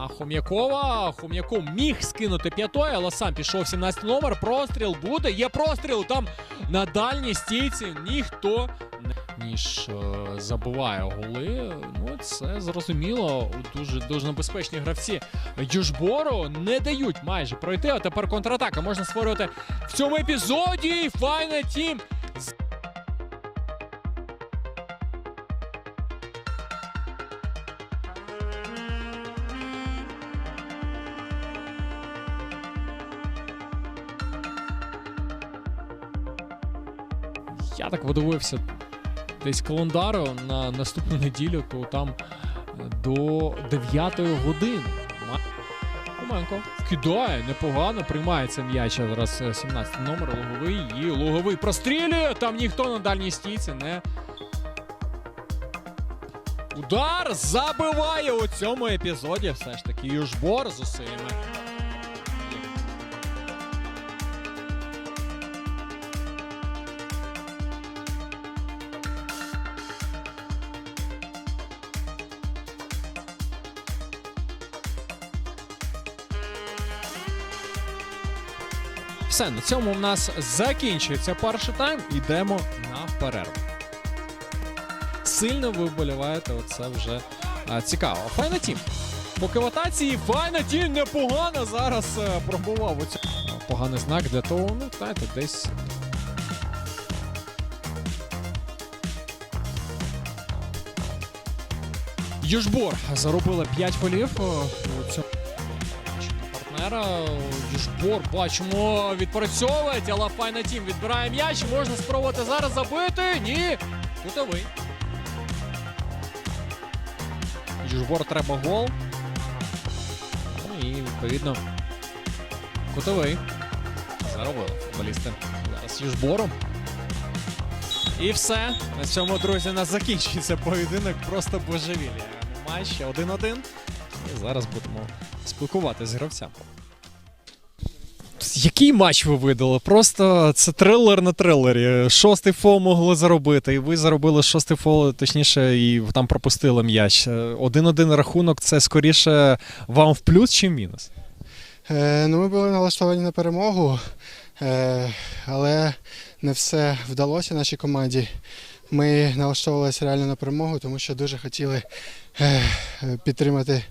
на Хом'якова. Хом'яков міг скинути п'ятою, але сам пішов 17 номер. Простріл буде. Є простріл. Там на дальній стійці ніхто не ніж е, забиває голи. Ну, це зрозуміло. Дуже дуже небезпечні гравці Южбору не дають майже пройти. А тепер контратака можна створювати в цьому епізоді. Файна тім. Я так подивився десь календару на наступну неділю, то там е, до 9 години. Хоменко кидає непогано, приймається м'яч зараз е, 17 номер, логовий і логовий прострілює. Там ніхто на дальній стійці не. Удар забиває у цьому епізоді. Все ж таки Южбор з усілями. Все, на цьому в нас закінчується перший тайм. Йдемо на перерву. Сильно ви вболіваєте, оце вже а, цікаво. Файна тім. Поки в файна тім непогано зараз е, пробував оцю. Поганий знак для того, ну, знаєте, десь. Южбор заробила 5 голів е, партнера. Южбор, бачимо, відпрацьовують, але файна тім відбирає м'яч. Можна спробувати зараз забити. Ні. Кутовий. Южбор треба гол. Ну і відповідно. Кутовий. Заробили футболісти. Зараз Южбору. І все. На цьому, друзі, нас закінчується поєдинок. Просто божевілля. Матч 1-1. І зараз будемо спілкуватися з гравцями. Який матч ви видали? Просто це трилер на трилері. Шостий фол могли заробити, і ви заробили шостий фол, точніше, і там пропустили м'яч. Один-один рахунок це скоріше вам в плюс чи в мінус? Е, ну, ми були налаштовані на перемогу, е, але не все вдалося нашій команді. Ми налаштовувалися реально на перемогу, тому що дуже хотіли е, підтримати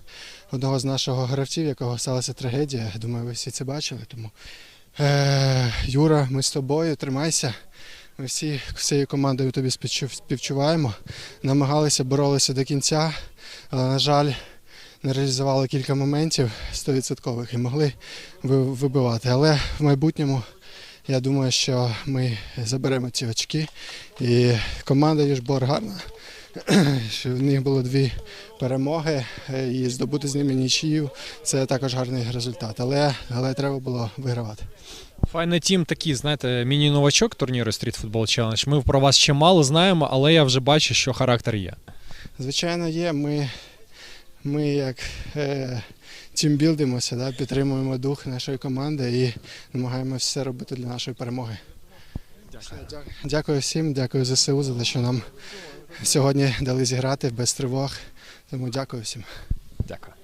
одного з наших гравців, якого сталася трагедія. Думаю, ви всі це бачили. Тому е, Юра, ми з тобою, тримайся. Ми всі всією командою тобі співчуваємо. Намагалися, боролися до кінця, але, на жаль, не реалізували кілька моментів 100% і могли вибивати. Але в майбутньому я думаю, що ми заберемо ці очки. І команда Южбор гарна. Що в них було дві перемоги е, і здобути з ними нічию. Це також гарний результат. Але, але треба було вигравати. Файний тім такий, знаєте, міні-новачок турніру Street Football Challenge. Ми про вас ще мало знаємо, але я вже бачу, що характер є. Звичайно, є. Ми, ми як е, тімбілдимося, да, підтримуємо дух нашої команди і намагаємося все робити для нашої перемоги. Дякую. Дякую всім, дякую ЗСУ за те, що нам сьогодні дали зіграти без тривог. Тому дякую всім. Дякую.